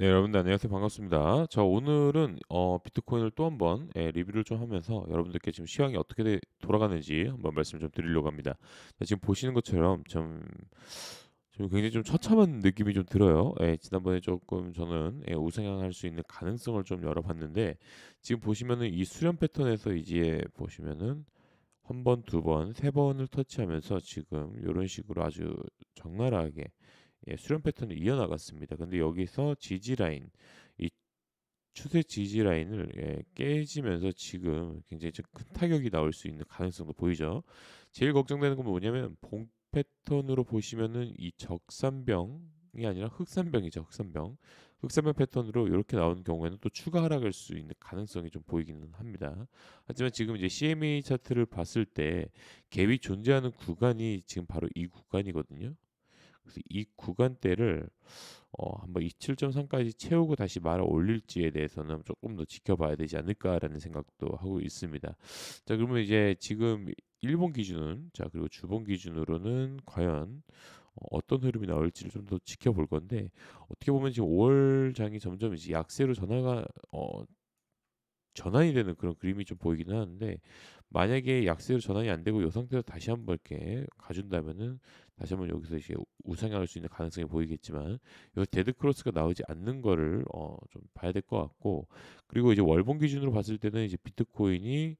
네, 여러분들 안녕하세요. 반갑습니다. 자, 오늘은 어, 비트코인을 또 한번 예, 리뷰를 좀 하면서 여러분들께 지금 시황이 어떻게 돼- 돌아가는지 한번 말씀 좀 드리려고 합니다. 자, 지금 보시는 것처럼 좀, 좀 굉장히 좀 처참한 느낌이 좀 들어요. 예, 지난번에 조금 저는 예, 우상향할 수 있는 가능성을 좀 열어봤는데 지금 보시면은 이 수렴 패턴에서 이제 보시면은 한 번, 두 번, 세 번을 터치하면서 지금 이런 식으로 아주 적나라하게 예, 수렴 패턴을 이어나갔습니다. 근데 여기서 지지 라인, 이 추세 지지 라인을 예, 깨지면서 지금 굉장히 좀 큰 타격이 나올 수 있는 가능성도 보이죠. 제일 걱정되는 건 뭐냐면 봉 패턴으로 보시면은 이 적산병 이 아니라 흑산병이죠. 흑산병. 흑산병 패턴으로 이렇게 나오는 경우에는 또 추가 하락할 수 있는 가능성이 좀 보이기는 합니다. 하지만 지금 이제 CME 차트를 봤을 때 갭이 존재하는 구간이 지금 바로 이 구간이거든요. 그래서 이 구간대를 어, 한번 27.3까지 채우고 다시 말아 올릴지에 대해서는 조금 더 지켜봐야 되지 않을까라는 생각도 하고 있습니다. 자, 그러면 이제 지금 일본 기준은 자 그리고 주본 기준으로는 과연 어, 어떤 흐름이 나올지를 좀 더 지켜볼 건데 어떻게 보면 지금 5월 장이 점점 이제 약세로 전화가 어, 전환이 되는 그런 그림이 좀 보이기는 하는데 만약에 약세로 전환이 안 되고 이 상태에서 다시 한번 이렇게 가준다면은 다시 한번 여기서 이제 우상향할 수 있는 가능성이 보이겠지만 이 데드 크로스가 나오지 않는 거를 어 좀 봐야 될 것 같고 그리고 이제 월봉 기준으로 봤을 때는 이제 비트코인이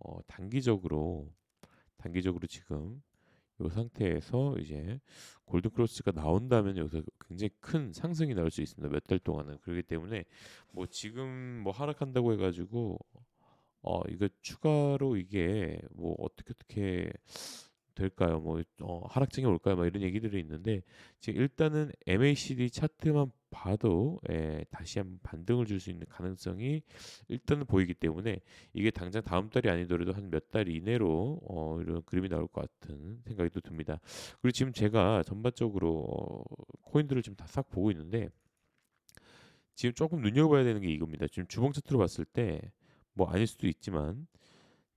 어 단기적으로 단기적으로 지금 이 상태에서 이제 골드 크로스가 나온다면 여기서 굉장히 큰 상승이 나올 수 있습니다. 몇 달 동안은 그렇기 때문에 뭐 지금 뭐 하락한다고 해가지고 어 이거 추가로 이게 뭐 어떻게 어떻게 될까요? 뭐 어, 하락장이 올까요? 막 이런 얘기들이 있는데 지금 일단은 MACD 차트만 봐도 예, 다시 한번 반등을 줄 수 있는 가능성이 일단은 보이기 때문에 이게 당장 다음 달이 아니더라도 한 몇 달 이내로 어, 이런 그림이 나올 것 같은 생각이 또 듭니다. 그리고 지금 제가 전반적으로 어, 코인들을 지금 다 싹 보고 있는데 지금 조금 눈여겨봐야 되는 게 이겁니다. 지금 주봉 차트로 봤을 때 뭐 아닐 수도 있지만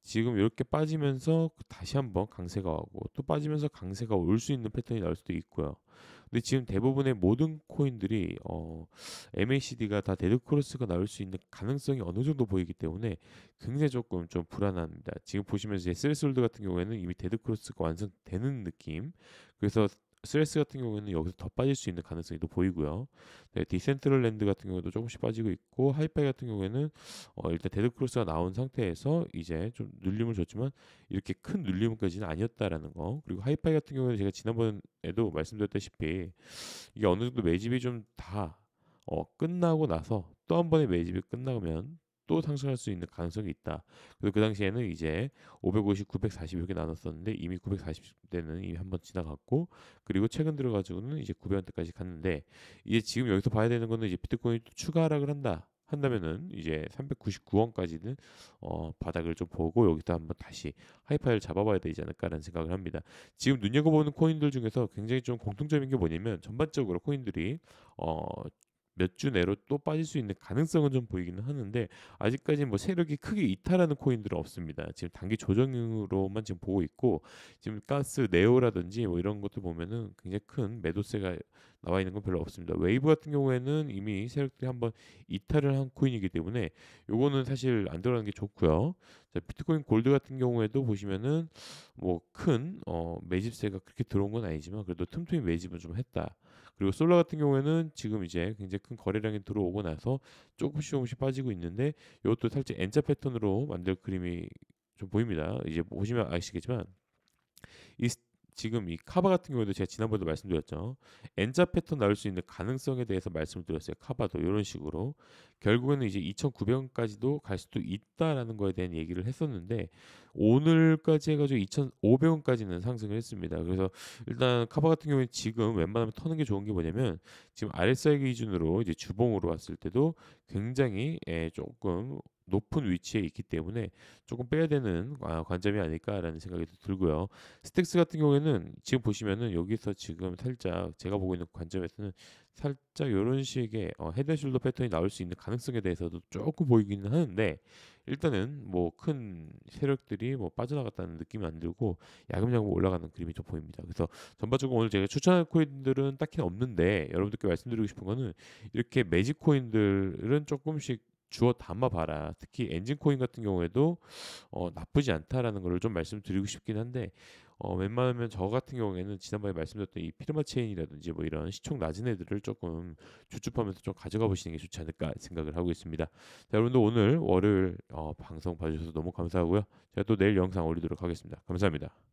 지금 이렇게 빠지면서 다시 한번 강세가 오고 또 빠지면서 강세가 올 수 있는 패턴이 나올 수도 있고요. 근데 지금 대부분의 모든 코인들이 어, MACD가 다 데드 크로스가 나올 수 있는 가능성이 어느 정도 보이기 때문에 굉장히 조금 좀 불안합니다. 지금 보시면 이제 셀스홀드 같은 경우에는 이미 데드 크로스가 완성되는 느낌. 그래서 스레스 같은 경우에는 여기서 더 빠질 수 있는 가능성이 또 보이고요. 네, 디센트럴랜드 같은 경우도 조금씩 빠지고 있고 하이파이 같은 경우에는 어, 일단 데드 크로스가 나온 상태에서 이제 좀 눌림을 줬지만 이렇게 큰 눌림까지는 아니었다라는 거. 그리고 하이파이 같은 경우는 제가 지난번에도 말씀드렸다시피 이게 어느 정도 매집이 좀다 어, 끝나고 나서 또 한 번의 매집이 끝나면 또 상승할 수 있는 가능성이 있다. 그래서 그 당시에는 이제 550, 940 이렇게 나눴었는데 이미 940대는 이미 한 번 지나갔고 그리고 최근 들어가지고는 이제 900원대까지 갔는데 이제 지금 여기서 봐야 되는 거는 이제 비트코인이 또 추가 하락을 한다. 한다면은 이제 399원까지는 어 바닥을 좀 보고 여기서 한번 다시 하이파이를 잡아봐야 되지 않을까라는 생각을 합니다. 지금 눈여겨보는 코인들 중에서 굉장히 좀 공통점인 게 뭐냐면 전반적으로 코인들이 어 몇 주 내로 또 빠질 수 있는 가능성은 좀 보이기는 하는데 아직까지 뭐 세력이 크게 이탈하는 코인들은 없습니다. 지금 단기 조정으로만 지금 보고 있고 지금 가스 네오라든지 뭐 이런 것도 보면은 굉장히 큰 매도세가 나와 있는 건 별로 없습니다. 웨이브 같은 경우에는 이미 세력들이 한번 이탈을 한 코인이기 때문에 요거는 사실 안 들어가는 게 좋고요. 자, 비트코인 골드 같은 경우에도 보시면은 뭐 큰 어, 매집세가 그렇게 들어온 건 아니지만 그래도 틈틈이 매집은 좀 했다. 그리고 솔라 같은 경우에는 지금 이제 굉장히 큰 거래량이 들어오고 나서 조금씩 조금씩 빠지고 있는데 이것도 살짝 N자 패턴으로 만들 그림이 좀 보입니다. 이제 보시면 아시겠지만 이 지금 이 카바 같은 경우에도 제가 지난번에도 말씀드렸죠. N자 패턴 나올 수 있는 가능성에 대해서 말씀을 드렸어요. 카바도 이런 식으로 결국에는 이제 2,900원까지도 갈 수도 있다라는 거에 대한 얘기를 했었는데 오늘까지 해가지고 2,500원까지는 상승을 했습니다. 그래서 일단 카바 같은 경우에 지금 웬만하면 터는 게 좋은 게 뭐냐면 지금 RSI 기준으로 이제 주봉으로 왔을 때도 굉장히 예, 조금 높은 위치에 있기 때문에 조금 빼야 되는 아 관점이 아닐까라는 생각이 또 들고요. 스택스 같은 경우에는 지금 보시면은 여기서 지금 살짝 제가 보고 있는 관점에서는 살짝 요런 식의 어 헤드 앤 숄더 패턴이 나올 수 있는 가능성에 대해서도 쪼끔 보이기는 하는데 일단은 뭐 큰 세력들이 뭐 빠져나갔다는 느낌이 안 들고 야금야금 올라가는 그림이 좀 보입니다. 그래서 전반적으로 오늘 제가 추천할 코인들은 딱히 없는데 여러분들께 말씀드리고 싶은 거는 이렇게 매직 코인들은 쪼끔씩 주워 담아 봐라. 특히 엔진 코인 같은 경우에도 어 나쁘지 않다라는 거를 좀 말씀드리고 싶긴 한데 어 웬만하면 저 같은 경우에는 지난번에 말씀드렸던 이 피르마 체인이라든지 뭐 이런 시총 낮은 애들을 쪼끔 주춤하면서 좀 가져가 보시는 게 좋지 않을까 생각을 하고 있습니다. 자 여러분들 오늘 월요일 어 방송 봐 주셔서 너무 감사하고요. 제가 또 내일 영상 올리도록 하겠습니다. 감사합니다.